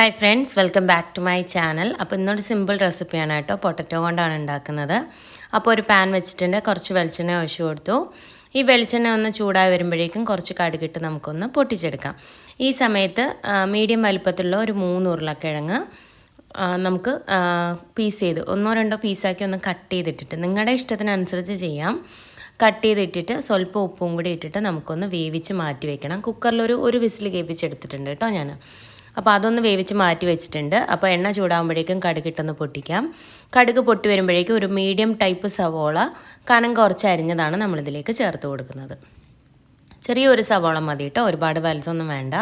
Hi friends welcome back to my channel അപ്പോൾ ഇന്നൊരു simple റെസിപ്പിയാണ് കേട്ടോ. പൊട്ടറ്റോ കൊണ്ടാണ് ഉണ്ടാക്കുന്നത്. അപ്പോൾ ഒരു പാൻ വെച്ചിട്ടുണ്ട്. കുറച്ച് വെളിച്ചെണ്ണ ഒഴിച്ചു കൊടുത്തു. ഈ വെളിച്ചെണ്ണ ഒന്ന് ചൂടായി വരുമ്പോഴേക്കും കുറച്ച് കടുകിട്ട് നമുക്കൊന്ന് പൊട്ടിച്ചെടുക്കാം. ഈ സമയത്ത് മീഡിയം വലിപ്പത്തിലുള്ള ഒരു മൂന്ന് ഉരുളക്കിഴങ്ങ് നമുക്ക് പീസ് ചെയ്ത് ഒന്നോ രണ്ടോ പീസാക്കി ഒന്ന് കട്ട് ചെയ്തിട്ടിട്ട് നിങ്ങളുടെ ഇഷ്ടത്തിനനുസരിച്ച് ചെയ്യാം. കട്ട് ചെയ്തിട്ടിട്ട് സ്വല്പം ഉപ്പും കൂടി ഇട്ടിട്ട് നമുക്കൊന്ന് വേവിച്ച് മാറ്റി വയ്ക്കണം കുക്കറിലൊരു ഒരു വിസിൽ കേൾപ്പിച്ചെടുത്തിട്ടുണ്ട് കേട്ടോ ഞാൻ അപ്പോൾ അതൊന്ന് വേവിച്ച് മാറ്റി വെച്ചിട്ടുണ്ട്. അപ്പോൾ എണ്ണ ചൂടാകുമ്പോഴേക്കും കടുകിട്ടൊന്ന് പൊട്ടിക്കാം. കടുക് പൊട്ടി വരുമ്പോഴേക്കും ഒരു മീഡിയം ടൈപ്പ് സവോള കനം കുറച്ച് അരിഞ്ഞതാണ് നമ്മളിതിലേക്ക് ചേർത്ത് കൊടുക്കുന്നത്. ചെറിയൊരു സവോള മതി കേട്ടോ ഒരുപാട് വലുതൊന്നും വേണ്ട.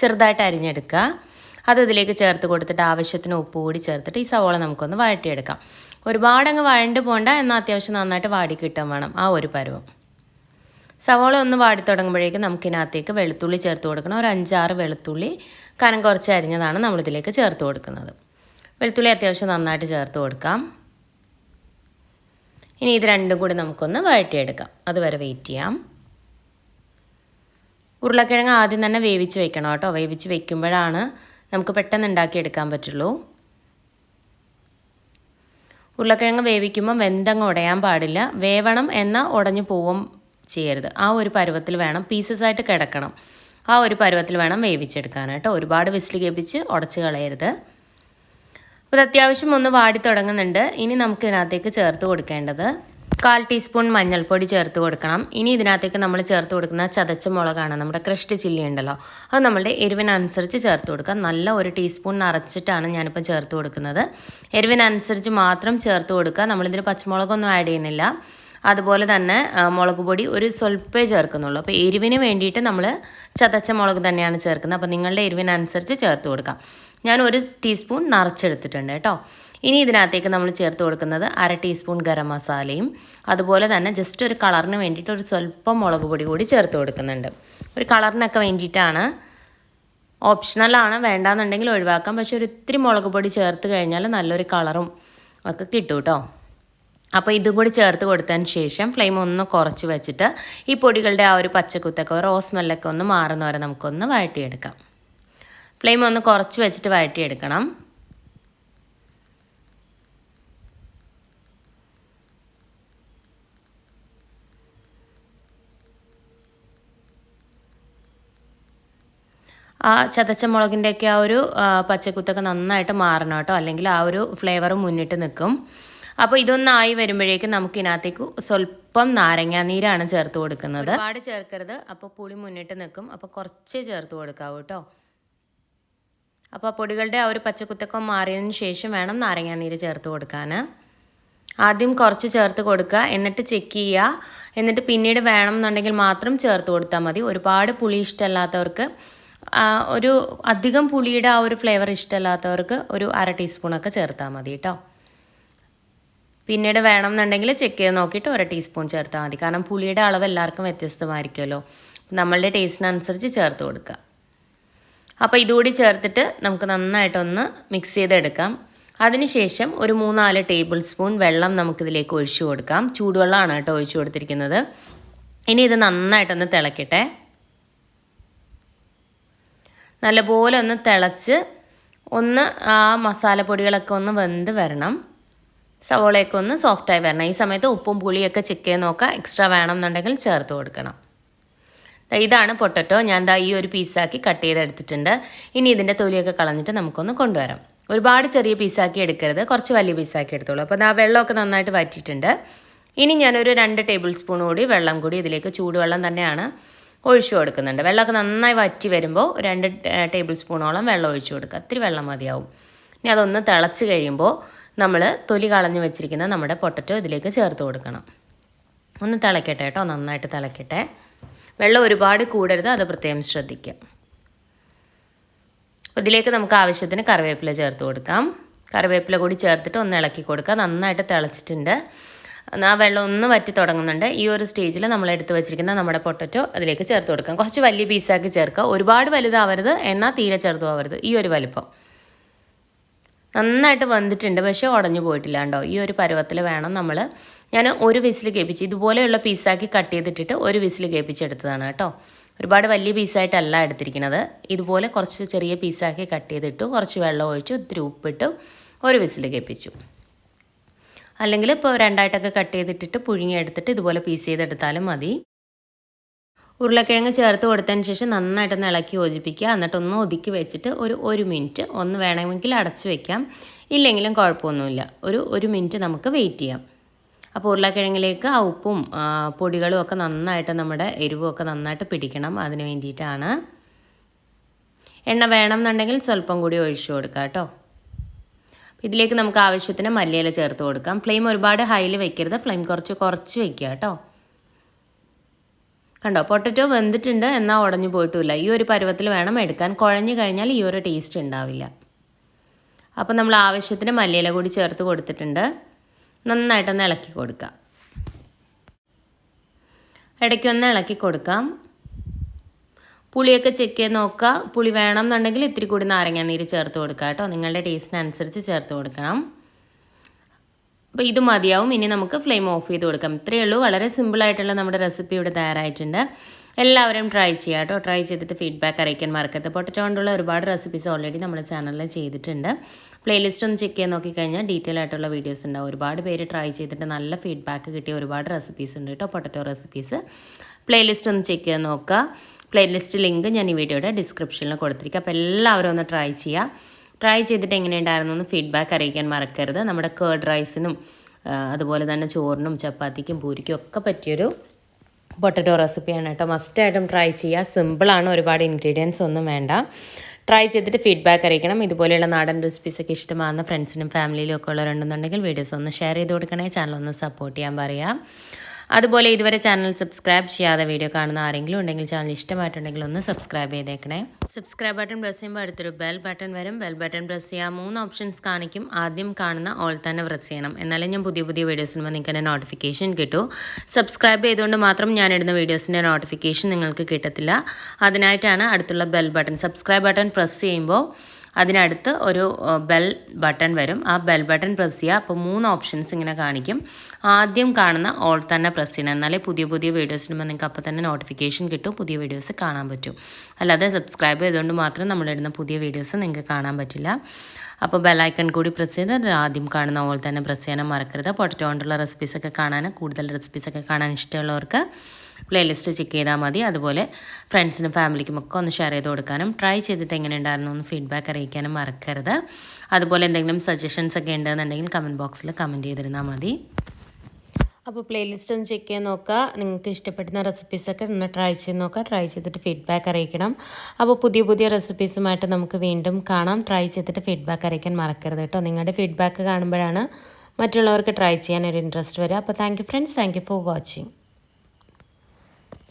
ചെറുതായിട്ട് അരിഞ്ഞെടുക്കുക. അത് ഇതിലേക്ക് ചേർത്ത് കൊടുത്തിട്ട് ആവശ്യത്തിന് ഉപ്പ് കൂടി ചേർത്തിട്ട് ഈ സവോള നമുക്കൊന്ന് വഴറ്റിയെടുക്കാം. ഒരുപാട് അങ്ങ് വഴണ്ട് പോകണ്ട എന്നാൽ അത്യാവശ്യം നന്നായിട്ട് വാടി കിട്ടാൻ വേണം ആ ഒരു പരുവം. സവോള ഒന്ന് വാടി തുടങ്ങുമ്പോഴേക്കും നമുക്കിനകത്തേക്ക് വെളുത്തുള്ളി ചേർത്ത് കൊടുക്കണം. ഒരു അഞ്ചാറ് വെളുത്തുള്ളി കനം കുറച്ച് അരിഞ്ഞതാണ് നമ്മളിതിലേക്ക് ചേർത്ത് കൊടുക്കുന്നത്. വെളുത്തുള്ളി അത്യാവശ്യം നന്നായിട്ട് ചേർത്ത് കൊടുക്കാം. ഇനി ഇത് രണ്ടും കൂടി നമുക്കൊന്ന് വഴറ്റിയെടുക്കാം. അതുവരെ വെയിറ്റ് ചെയ്യാം. ഉരുളക്കിഴങ്ങ് ആദ്യം തന്നെ വേവിച്ച് വെക്കണം കേട്ടോ. വേവിച്ച് വെക്കുമ്പോഴാണ് നമുക്ക് പെട്ടെന്ന് ഉണ്ടാക്കിയെടുക്കാൻ പറ്റുള്ളൂ. ഉരുളക്കിഴങ്ങ് വേവിക്കുമ്പോൾ വെന്തങ്ങ് ഉടയാൻ പാടില്ല. വേവണം എന്ന ഉടഞ്ഞു പോവും ചെയ്യരുത്. ആ ഒരു പരുവത്തിൽ വേണം പീസസ് ആയിട്ട് കിടക്കണം. ആ ഒരു പരുവത്തിൽ വേണം വേവിച്ചെടുക്കാൻ കേട്ടോ. ഒരുപാട് വിസിൽ കേൾപ്പിച്ച് ഉടച്ച് കളയരുത്. അപ്പോൾ അത്യാവശ്യം ഒന്ന് വാടി തുടങ്ങുന്നുണ്ട്. ഇനി നമുക്ക് ഇതിനകത്തേക്ക് ചേർത്ത് കൊടുക്കേണ്ടത് കാൽ ടീസ്പൂൺ മഞ്ഞൾപ്പൊടി ചേർത്ത് കൊടുക്കണം. ഇനി ഇതിനകത്തേക്ക് നമ്മൾ ചേർത്ത് കൊടുക്കുന്ന ചതച്ച മുളകാണ്. നമ്മുടെ ക്രഷ്ഡ് ചില്ലി ഉണ്ടല്ലോ. അത് നമ്മളുടെ എരിവിനനുസരിച്ച് ചേർത്ത് കൊടുക്കാം നല്ല ഒരു ടീസ്പൂൺ നിറച്ചിട്ടാണ് ഞാനിപ്പോൾ ചേർത്ത് കൊടുക്കുന്നത്. എരിവിനനുസരിച്ച് മാത്രം ചേർത്ത് കൊടുക്കുക. നമ്മളിതിൽ പച്ചമുളകൊന്നും ആഡ് ചെയ്യുന്നില്ല. അതുപോലെ തന്നെ മുളക് പൊടി ഒരു സ്വൽപ്പേ ചേർക്കുന്നുള്ളൂ. അപ്പോൾ എരിവിന് വേണ്ടിയിട്ട് നമ്മൾ ചതച്ച മുളക് തന്നെയാണ് ചേർക്കുന്നത്. അപ്പോൾ നിങ്ങളുടെ എരിവിനനുസരിച്ച് ചേർത്ത് കൊടുക്കാം. ഞാൻ ഒരു ടീസ്പൂൺ നിറച്ചെടുത്തിട്ടുണ്ട് കേട്ടോ. ഇനി ഇതിനകത്തേക്ക് നമ്മൾ ചേർത്ത് കൊടുക്കുന്നത് അര ടീസ്പൂൺ ഗരം മസാലയും അതുപോലെ തന്നെ ജസ്റ്റ് ഒരു കളറിന് വേണ്ടിയിട്ട് ഒരു സ്വല്പം മുളക് പൊടി കൂടി ചേർത്ത് കൊടുക്കുന്നുണ്ട്. ഒരു കളറിനൊക്കെ വേണ്ടിയിട്ടാണ് ഓപ്ഷണലാണ് വേണ്ടാന്നുണ്ടെങ്കിൽ ഒഴിവാക്കാം. പക്ഷെ ഒരു ഇത്തിരി മുളക് പൊടി ചേർത്ത് കഴിഞ്ഞാൽ നല്ലൊരു കളറും ഒക്കെ കിട്ടും കേട്ടോ. അപ്പോൾ ഇതും കൂടി ചേർത്ത് കൊടുത്തതിന് ശേഷം ഫ്ലെയിം ഒന്ന് കുറച്ച് വെച്ചിട്ട് ഈ പൊടികളുടെ ആ ഒരു പച്ചക്കുത്തൊക്കെ റോസ് സ്മെല്ലൊക്കെ ഒന്ന് മാറുന്ന വരെ നമുക്കൊന്ന് വഴറ്റിയെടുക്കാം. ഫ്ലെയിം ഒന്ന് കുറച്ച് വെച്ചിട്ട് വഴറ്റിയെടുക്കണം. ആ ചതച്ച മുളകിന്റെയൊക്കെ ആ ഒരു പച്ചക്കുത്തൊക്കെ നന്നായിട്ട് മാറണം കേട്ടോ. അല്ലെങ്കിൽ ആ ഒരു ഫ്ലേവർ മുന്നിട്ട് നിൽക്കും. അപ്പോൾ ഇതൊന്നായി വരുമ്പോഴേക്കും നമുക്ക് ഇതിനകത്തേക്ക് സ്വല്പം നാരങ്ങാനീരാണ് ചേർത്ത് കൊടുക്കുന്നത്. ഒരുപാട് ചേർക്കരുത്. അപ്പോൾ പുളി മുന്നിട്ട് നിൽക്കും. അപ്പോൾ കുറച്ച് ചേർത്ത് കൊടുക്കാവൂ കേട്ടോ. അപ്പോൾ പൊടികളുടെ ആ ഒരു പച്ചക്കുത്തൊക്കെ മാറിയതിന് ശേഷം വേണം നാരങ്ങാനീര് ചേർത്ത് കൊടുക്കാൻ. ആദ്യം കുറച്ച് ചേർത്ത് കൊടുക്കുക. എന്നിട്ട് ചെക്ക് ചെയ്യുക. എന്നിട്ട് പിന്നീട് വേണം എന്നുണ്ടെങ്കിൽ മാത്രം ചേർത്ത് കൊടുത്താൽ മതി. ഒരുപാട് പുളി ഇഷ്ടമല്ലാത്തവർക്ക് ഒരു അധികം പുളിയുടെ ആ ഒരു ഫ്ലേവർ ഇഷ്ടമല്ലാത്തവർക്ക് ഒരു അര ടീസ്പൂണൊക്കെ ചേർത്താൽ മതി കേട്ടോ. പിന്നീട് വേണം എന്നുണ്ടെങ്കിൽ ചെക്ക് ചെയ്ത് നോക്കിയിട്ട് ഒരു ടീസ്പൂൺ ചേർത്താൽ മതി. കാരണം പുളിയുടെ അളവ് എല്ലാവർക്കും വ്യത്യസ്തമായിരിക്കുമല്ലോ. നമ്മളുടെ ടേസ്റ്റിനനുസരിച്ച് ചേർത്ത് കൊടുക്കുക അപ്പോൾ ഇതുകൂടി ചേർത്തിട്ട് നമുക്ക് നന്നായിട്ടൊന്ന് മിക്സ് ചെയ്തെടുക്കാം. അതിനുശേഷം ഒരു മൂന്നാൽ ടേബിൾ സ്പൂൺ വെള്ളം നമുക്കിതിലേക്ക് ഒഴിച്ചു കൊടുക്കാം. ചൂടുവെള്ളമാണ് കേട്ടോ ഒഴിച്ചു കൊടുത്തിരിക്കുന്നത്. ഇനി ഇത് നന്നായിട്ടൊന്ന് തിളക്കട്ടെ. നല്ലപോലെ ഒന്ന് തിളച്ച് ഒന്ന് ആ മസാലപ്പൊടികളൊക്കെ ഒന്ന് വെന്ത് വരണം. സവോളയൊക്കെ ഒന്ന് സോഫ്റ്റായി വരണം. ഈ സമയത്ത് ഉപ്പും പുളിയൊക്കെ ചെക്ക് ചെയ്ത് നോക്കുക. എക്സ്ട്രാ വേണം എന്നുണ്ടെങ്കിൽ ചേർത്ത് കൊടുക്കണം. ഇതാണ് പൊട്ടറ്റോ. ഞാൻ ദാ ഈ ഒരു പീസാക്കി കട്ട് ചെയ്തെടുത്തിട്ടുണ്ട്. ഇനി ഇതിന്റെ തൊലിയൊക്കെ കളഞ്ഞിട്ട് നമുക്കൊന്ന് കൊണ്ടുവരാം. ഒരുപാട് ചെറിയ പീസാക്കി എടുക്കരുത്. കുറച്ച് വലിയ പീസാക്കി എടുത്തോളൂ. അപ്പോൾ ആ വെള്ളമൊക്കെ നന്നായിട്ട് വറ്റിയിട്ടുണ്ട്. ഇനി ഞാനൊരു രണ്ട് ടേബിൾ സ്പൂൺ കൂടി വെള്ളം കൂടി ഇതിലേക്ക് ചൂടുവെള്ളം തന്നെയാണ് ഒഴിച്ചു കൊടുക്കുന്നുണ്ട്. വെള്ളമൊക്കെ നന്നായി വറ്റി വരുമ്പോൾ രണ്ട് ടേബിൾ സ്പൂണോളം വെള്ളം ഒഴിച്ചു കൊടുക്കുക. അത്തിരി വെള്ളം മതിയാവും. ഇനി അതൊന്ന് തിളച്ച് കഴിയുമ്പോൾ നമ്മൾ തൊലി കളഞ്ഞ് വെച്ചിരിക്കുന്ന നമ്മുടെ പൊട്ടറ്റോ ഇതിലേക്ക് ചേർത്ത് കൊടുക്കണം. ഒന്ന് തിളക്കട്ടെ കേട്ടോ നന്നായിട്ട് തിളക്കട്ടെ. വെള്ളം ഒരുപാട് കൂടരുത് അത് പ്രത്യേകം ശ്രദ്ധിക്കുക അപ്പോൾ ഇതിലേക്ക് നമുക്ക് ആവശ്യത്തിന് കറിവേപ്പില ചേർത്ത് കൊടുക്കാം. കറിവേപ്പില കൂടി ചേർത്തിട്ട് ഒന്ന് ഇളക്കി കൊടുക്കുക. നന്നായിട്ട് തിളച്ചിട്ടുണ്ട്. ആ വെള്ളം ഒന്ന് വറ്റി തുടങ്ങുന്നുണ്ട്. ഈ ഒരു സ്റ്റേജിൽ നമ്മൾ എടുത്ത് വെച്ചിരിക്കുന്ന നമ്മുടെ പൊട്ടറ്റോ അതിലേക്ക് ചേർത്ത് കൊടുക്കാം. കുറച്ച് വലിയ പീസാക്കി ചേർക്കുക. ഒരുപാട് വലുതാവരുത് എന്നാൽ തീരെ ചെറുതാവരുത് ഈ ഒരു വലിപ്പം. നന്നായിട്ട് വന്നിട്ടുണ്ട് പക്ഷേ ഉടഞ്ഞു പോയിട്ടില്ല കേട്ടോ. ഈ ഒരു പരുവത്തിൽ വേണം നമ്മൾ ഞാൻ ഒരു വിസിൽ കേൾപ്പിച്ച് ഇതുപോലെയുള്ള പീസാക്കി കട്ട് ചെയ്തിട്ടിട്ട് ഒരു വിസിൽ കേൾപ്പിച്ചെടുത്തതാണ് കേട്ടോ. ഒരുപാട് വലിയ പീസായിട്ടല്ല എടുത്തിരിക്കുന്നത്. ഇതുപോലെ കുറച്ച് ചെറിയ പീസാക്കി കട്ട് ചെയ്തിട്ടു കുറച്ച് വെള്ളം ഒഴിച്ചു ഇത്തിരി ഉപ്പിട്ടു ഒരു വിസിൽ കേൾപ്പിച്ചു. അല്ലെങ്കിൽ ഇപ്പോൾ രണ്ടായിട്ടൊക്കെ കട്ട് ചെയ്തിട്ടിട്ട് പുഴുങ്ങിയെടുത്തിട്ട് ഇതുപോലെ പീസ് ചെയ്തെടുത്താലും മതി. ഉരുളക്കിഴങ്ങ് ചേർത്ത് കൊടുത്തതിന് ശേഷം നന്നായിട്ട് നന്നായിട്ടൊന്ന് ഇളക്കി യോജിപ്പിക്കുക. എന്നിട്ടൊന്ന് ഒതുക്കി വെച്ചിട്ട് ഒരു ഒരു മിനിറ്റ് ഒന്ന് വേണമെങ്കിൽ അടച്ചു വെക്കാം. ഇല്ലെങ്കിലും കുഴപ്പമൊന്നുമില്ല. ഒരു ഒരു മിനിറ്റ് നമുക്ക് വെയിറ്റ് ചെയ്യാം. അപ്പോൾ ഉരുളക്കിഴങ്ങിലേക്ക് ആ ഉപ്പും പൊടികളും ഒക്കെ നന്നായിട്ട് നമ്മുടെ എരിവും ഒക്കെ നന്നായിട്ട് പിടിക്കണം. അതിന് വേണ്ടിയിട്ടാണ്. എണ്ണ വേണം എന്നുണ്ടെങ്കിൽ സ്വല്പം കൂടി ഒഴിച്ചു കൊടുക്കാം കേട്ടോ. ഇതിലേക്ക് നമുക്ക് ആവശ്യത്തിന് മല്ലിയില ചേർത്ത് കൊടുക്കാം. ഫ്ലെയിം ഒരുപാട് ഹൈയിൽ വെക്കരുത്. ഫ്ലെയിം കുറച്ച് കുറച്ച് വെക്കുക കേട്ടോ. കണ്ടോ പൊട്ടറ്റോ വെന്തിട്ടുണ്ട് എന്നാൽ ഉടഞ്ഞു പോയിട്ടുമില്ല ഈ ഒരു പരുവത്തിൽ വേണം എടുക്കാൻ. കുഴഞ്ഞു കഴിഞ്ഞാൽ ഈ ഒരു ടേസ്റ്റ് ഉണ്ടാവില്ല. അപ്പോൾ നമ്മൾ ആവശ്യത്തിന് മല്ലിയില കൂടി ചേർത്ത് കൊടുത്തിട്ടുണ്ട്. നന്നായിട്ടൊന്ന് ഇളക്കി കൊടുക്കാം. ഇടയ്ക്കൊന്ന് ഇളക്കി കൊടുക്കാം. പുളിയൊക്കെ ചെക്ക് ചെയ്ത് നോക്കുക. പുളി വേണം എന്നുണ്ടെങ്കിൽ ഇത്തിരി കൂടി നാരങ്ങാനീര് ചേർത്ത് കൊടുക്കാം കേട്ടോ. നിങ്ങളുടെ ടേസ്റ്റിനനുസരിച്ച് ചേർത്ത് കൊടുക്കണം. അപ്പോൾ ഇത് മതിയാവും. ഇനി നമുക്ക് ഫ്ലെയിം ഓഫ് ചെയ്ത് കൊടുക്കാം. ഇത്രയേ ഉള്ളൂ. വളരെ സിമ്പിളായിട്ടുള്ള നമ്മുടെ റെസിപ്പി ഇവിടെ തയ്യാറായിട്ടുണ്ട്. എല്ലാവരും ട്രൈ ചെയ്യുക കേട്ടോ. ട്രൈ ചെയ്തിട്ട് ഫീഡ്ബാക്ക് അറിയിക്കാൻ മറക്കരുത്. പൊട്ടറ്റോ കൊണ്ടുള്ള ഒരുപാട് റെസിപ്പീസ് ഓൾറെഡി നമ്മുടെ ചാനലിൽ ചെയ്തിട്ടുണ്ട്. പ്ലേലിസ്റ്റ് ഒന്ന് ചെക്ക് ചെയ്ത് നോക്കിക്കഴിഞ്ഞാൽ ഡീറ്റെയിൽ ആയിട്ടുള്ള വീഡിയോസ് ഉണ്ടാവും. ഒരുപാട് പേര് ട്രൈ ചെയ്തിട്ട് നല്ല ഫീഡ്ബാക്ക് കിട്ടിയ ഒരുപാട് റെസിപ്പീസ് ഉണ്ട് കേട്ടോ പൊട്ടറ്റോ റെസിപ്പീസ് പ്ലേലിസ്റ്റ് ഒന്ന് ചെക്ക് ചെയ്ത് നോക്കുക. പ്ലേലിസ്റ്റ് ലിങ്ക് ഞാൻ ഈ വീഡിയോയുടെ ഡിസ്ക്രിപ്ഷനിൽ കൊടുത്തിരിക്കുക അപ്പോൾ എല്ലാവരും ഒന്ന് ട്രൈ ചെയ്യുക. ട്രൈ ചെയ്തിട്ട് എങ്ങനെയുണ്ടായിരുന്നു എന്ന് ഫീഡ്ബാക്ക് അറിയിക്കാൻ മറക്കരുത്. നമ്മുടെ കേർഡ് റൈസിനും അതുപോലെ തന്നെ ചോറിനും ചപ്പാത്തിക്കും പൂരിക്കും ഒക്കെ പറ്റിയൊരു പൊട്ടറ്റോ റെസിപ്പിയാണ് കേട്ടോ. മസ്റ്റായിട്ടും ട്രൈ ചെയ്യുക. സിമ്പിളാണ് ഒരുപാട് ഇൻഗ്രീഡിയൻസ് ഒന്നും വേണ്ട. ട്രൈ ചെയ്തിട്ട് ഫീഡ്ബാക്ക് അറിയിക്കണം. ഇതുപോലെയുള്ള നാടൻ റെസിപ്പീസൊക്കെ ഇഷ്ടമാകുന്ന ഫ്രണ്ട്സിനും ഫാമിലിയിലും ഒക്കെ ഉള്ളവരുണ്ടെന്നുണ്ടെങ്കിൽ വീഡിയോസ് ഒന്ന് ഷെയർ ചെയ്ത് കൊടുക്കണേ. ചാനൽ ഒന്ന് സപ്പോർട്ട് ചെയ്യാൻ പറയാം അതുപോലെ ഇതുവരെ ചാനൽ സബ്സ്ക്രൈബ് ചെയ്യാതെ വീഡിയോ കാണുന്ന ആരെങ്കിലും ഉണ്ടെങ്കിൽ ചാനൽ ഇഷ്ടമായിട്ടുണ്ടെങ്കിൽ ഒന്ന് സബ്സ്ക്രൈബ് ചെയ്തേക്കണേ. സബ്സ്ക്രൈബ് ബട്ടൺ പ്രസ് ചെയ്യുമ്പോൾ അടുത്തൊരു ബെൽ ബട്ടൺ വരും. ബെൽ ബട്ടൺ പ്രസ് ചെയ്യുക മൂന്ന് ഓപ്ഷൻസ് കാണിക്കും. ആദ്യം കാണുന്ന ഓൾ തന്നെ പ്രസ് ചെയ്യണം. എന്നാലേ ഞാൻ പുതിയ പുതിയ വീഡിയോസിന് നിങ്ങൾക്ക് എന്റെ നോട്ടിഫിക്കേഷൻ കിട്ടൂ. സബ്സ്ക്രൈബ് ചെയ്തുകൊണ്ട് മാത്രം ഞാൻ ഇടുന്ന വീഡിയോസിന്റെ നോട്ടിഫിക്കേഷൻ നിങ്ങൾക്ക് കിട്ടത്തില്ല. അതിനായിട്ടാണ് അടുത്തുള്ള bell button subscribe button press ചെയ്യുമ്പോൾ അതിനടുത്ത് ഒരു ബെൽ ബട്ടൺ വരും. ആ ബെൽ ബട്ടൺ പ്രസ് ചെയ്യുക അപ്പോൾ മൂന്ന് ഓപ്ഷൻസ് ഇങ്ങനെ കാണിക്കും. ആദ്യം കാണുന്ന ഓൾ തന്നെ പ്രസ് ചെയ്യണം. എന്നാലേ പുതിയ പുതിയ വീഡിയോസ് ഇടുമ്പോൾ നിങ്ങൾക്ക് അപ്പോൾ തന്നെ നോട്ടിഫിക്കേഷൻ കിട്ടും. പുതിയ വീഡിയോസ് കാണാൻ പറ്റും. അല്ലാതെ സബ്സ്ക്രൈബ് ചെയ്തുകൊണ്ട് മാത്രം നമ്മളിടുന്ന പുതിയ വീഡിയോസ് നിങ്ങൾക്ക് കാണാൻ പറ്റില്ല. അപ്പോൾ ബെല്ലൈക്കൺ കൂടി പ്രസ് ചെയ്ത് ആദ്യം കാണുന്ന പോലെ തന്നെ പ്രസ് ചെയ്യാനും മറക്കരുത്. പൊട്ടറ്റോ കൊണ്ടുള്ള റെസിപ്പീസൊക്കെ കാണാൻ കൂടുതൽ റെസിപ്പീസൊക്കെ കാണാൻ ഇഷ്ടമുള്ളവർക്ക് പ്ലേലിസ്റ്റ് ചെക്ക് ചെയ്താൽ മതി. അതുപോലെ ഫ്രണ്ട്സിനും ഫാമിലിക്കും ഒക്കെ ഒന്ന് ഷെയർ ചെയ്ത് കൊടുക്കാനും ട്രൈ ചെയ്തിട്ട് എങ്ങനെ ഉണ്ടായിരുന്നു എന്ന് ഫീഡ്ബാക്ക് അറിയിക്കാനും മറക്കരുത്. അതുപോലെ എന്തെങ്കിലും സജഷൻസ് ഒക്കെ ഉണ്ടെന്നുണ്ടെങ്കിൽ കമന്റ് ബോക്സിൽ കമന്റ് ചെയ്തിരുന്നാൽ മതി. അപ്പോൾ പ്ലേലിസ്റ്റ് ഒന്ന് ചെക്ക് ചെയ്ത് നോക്കുക. നിങ്ങൾക്ക് ഇഷ്ടപ്പെടുന്ന റെസിപ്പീസൊക്കെ ഒന്ന് ട്രൈ ചെയ്ത് നോക്കുക. ട്രൈ ചെയ്തിട്ട് ഫീഡ്ബാക്ക് അറിയിക്കണം. അപ്പോൾ പുതിയ പുതിയ റെസിപ്പീസുമായിട്ട് നമുക്ക് വീണ്ടും കാണാം. ട്രൈ ചെയ്തിട്ട് ഫീഡ്ബാക്ക് അറിയിക്കാൻ മറക്കരുത് കേട്ടോ. നിങ്ങളുടെ ഫീഡ്ബാക്ക് കാണുമ്പോഴാണ് മറ്റുള്ളവർക്ക് ട്രൈ ചെയ്യാൻ ഒരു ഇൻട്രസ്റ്റ് വരിക. അപ്പോൾ thank you friends thank you for watching